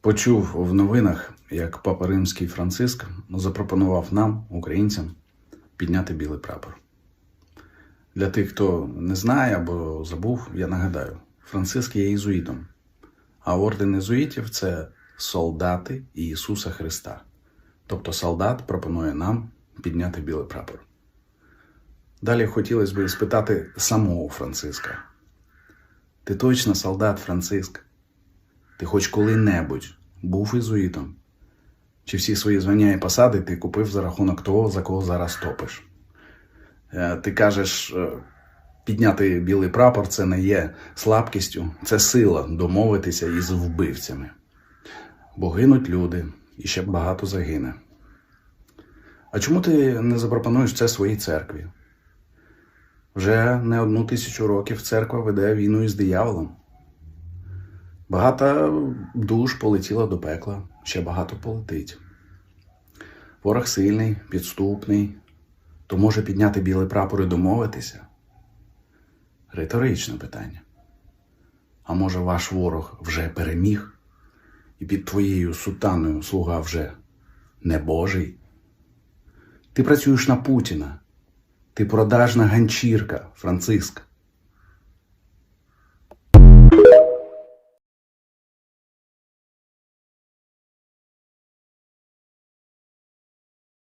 Почув в новинах, як Папа Римський Франциск запропонував нам, українцям, підняти білий прапор. Для тих, хто не знає або забув, я нагадаю, Франциск є єзуїтом, а орден єзуїтів це солдати Ісуса Христа. Тобто солдат пропонує нам підняти білий прапор. Далі хотілося б спитати самого Франциска. Ти точно солдат, Франциск? Ти хоч коли-небудь був ізуїтом? Чи всі свої звання і посади ти купив за рахунок того, за кого зараз топиш? Е, Ти кажеш, е, підняти білий прапор це не є слабкістю, це сила домовитися із вбивцями. Бо гинуть люди, і ще багато загине. А чому ти не запропонуєш це своїй церкві? Вже не одну тисячу років церква веде війну із дияволом. Багато душ полетіло до пекла, ще багато полетить. Ворог сильний, підступний, то може підняти білий прапор і домовитися? Риторичне питання. А може ваш ворог вже переміг, і під твоєю сутаною слуга вже не Божий? Ти працюєш на Путіна. Ти продажна ганчірка, Франциск.